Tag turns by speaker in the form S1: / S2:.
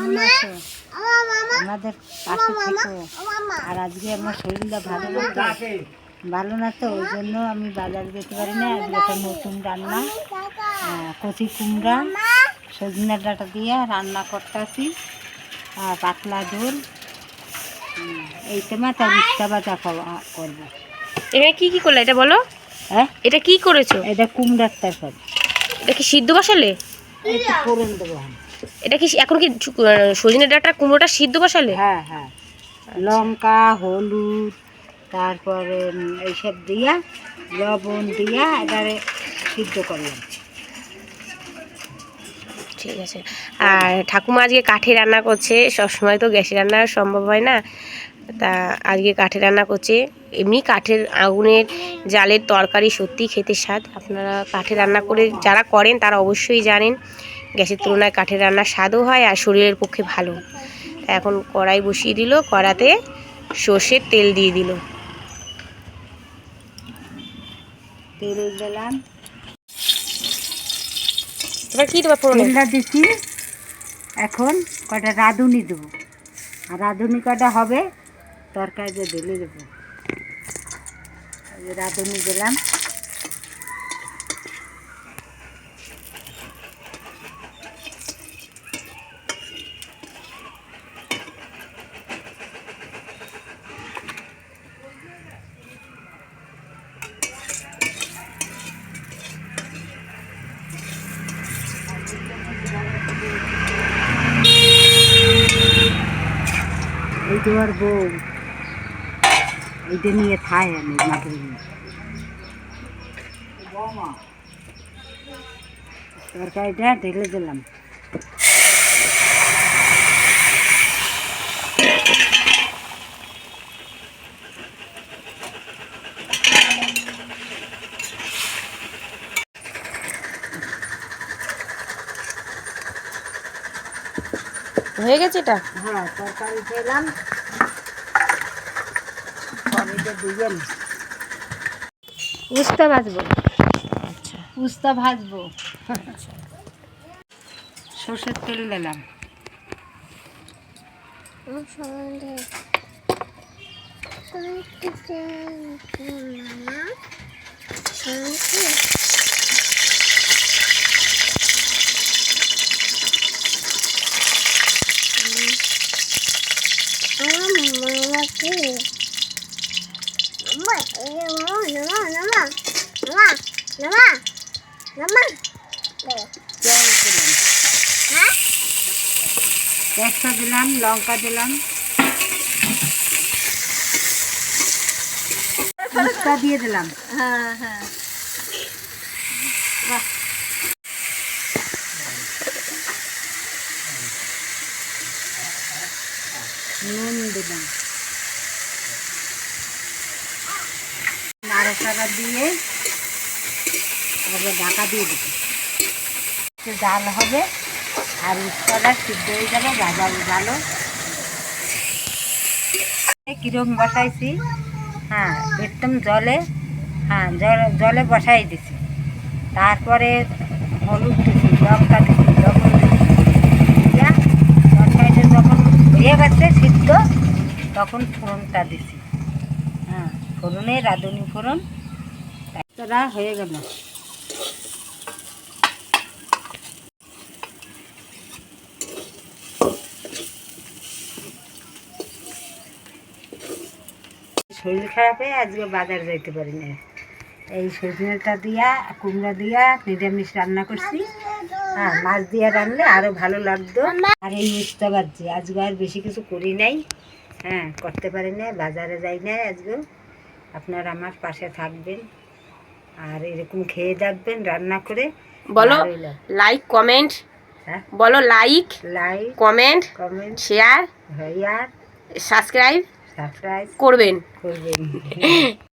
S1: কেমন আছো? আমাদের পাশে থেকো। আর আজকে আমার শরীরটা ভালো না তো ভালো না তো ওই জন্য আমি বাজারে যেতে পারি না। আজকে একটা নতুন রান্না কচি কুমড়া সজনে ডাটা দিয়ে রান্না করতেছি আর পাতলা ঝোল। এই তোমার তার মিষ্টা বাজা করব।
S2: এখানে কি কি করলে এটা বলো?
S1: হ্যাঁ?
S2: এটা কি করেছ?
S1: এটা কুমড়ার তরকারি।
S2: এটা কি সিদ্ধ বসালে
S1: একটু ফোড়ন দেবো আমি।
S2: এটা কি এখন কি সজনে ডাঁটা কুমড়োটা সিদ্ধ বসালে?
S1: হ্যাঁ হ্যাঁ। লঙ্কা হলুদ তারপরে এইসব দিয়া লবণ দিয়া এবারে সিদ্ধ করলাম।
S2: ঠিক আছে। আর ঠাকুমা আজকে কাঠে রান্না করছে। সবসময় তো গ্যাসে রান্না সম্ভব হয় না। তা আজকে কাঠে রান্না করছে। এমনি কাঠের আগুনের জালের তরকারি সত্যি খেতে স্বাদ। আপনারা কাঠে রান্না করে যারা করেন তারা অবশ্যই জানেন। গ্যাসের তুলনায় কাঠের রান্না স্বাদও হয় আর শরীরের পক্ষে ভালো। এখন কড়াই বসিয়ে দিল কড়াতে সর্ষের তেল দিয়ে দিল।
S1: তেল দিলাম
S2: এবার কি দেবো ফোড়নে?
S1: তেলটা দিচ্ছি এখন কটা রাঁধুনি দেবো। আর রাঁধুনি কটা হবে? তরকারিতে ঢেলে দেবো। রাঁধুনি দিলাম। তো বউ। এইটা নিয়ে খাই আমি মাটির তরকারিটা ঢেলে দিলাম।
S2: হয়ে গেছে এটা?
S1: হ্যাঁ তরকারি খেলাম। দিবেন উস্তা ভাজবো।
S2: আচ্ছা।
S1: উস্তা ভাজবো। সর্ষের তেল দিলাম। পেঁয়াজ দিলাম পেঁয়াজটা দিলাম লঙ্কা দিলাম উস্তা দিয়ে দিলাম
S2: হ্যাঁ হ্যাঁ
S1: বাহ। নুন দিলাম নাড়াচাড়া দিয়ে তারপরে ঢাকা দিয়ে দেবো। ডাল হবে আর উচ্চটা সিদ্ধ হয়ে যাবে, ভাজা ভালো। কিরম বসাইছি হ্যাঁ একদম জলে হ্যাঁ জলে বসাই দিছি। তারপরে হলুদ দিছি, লঙ্কা দিছি, লবণ দিছি। যখন হয়ে গেছে সিদ্ধ, তখন ফোড়নটা দিছি। ফোড়নে, রাঁধুনি ফোড়ন। তারা হয়ে গেল। শরীর খারাপে আজকে বাজার যাইতে পারি না এই সজনেটা দিয়া, কুমড়া দিয়া, নিরামিষ রান্না করছি। হ্যাঁ মাছ দিয়া রান্নলে আরও ভালো লাগতো। আর এই উস্তা বাজছে আজকে আর বেশি কিছু করি নাই। হ্যাঁ করতে পারি না বাজারে যাই না আজকে। আপনারা আমার পাশে থাকবেন। আর এরকম খেয়ে দেখবেন রান্না করে।
S2: বলো লাইক কমেন্ট
S1: হ্যাঁ?
S2: বলো like
S1: like
S2: comment
S1: comment
S2: share subscribe
S1: subscribe
S2: করবেন।
S1: করবেন।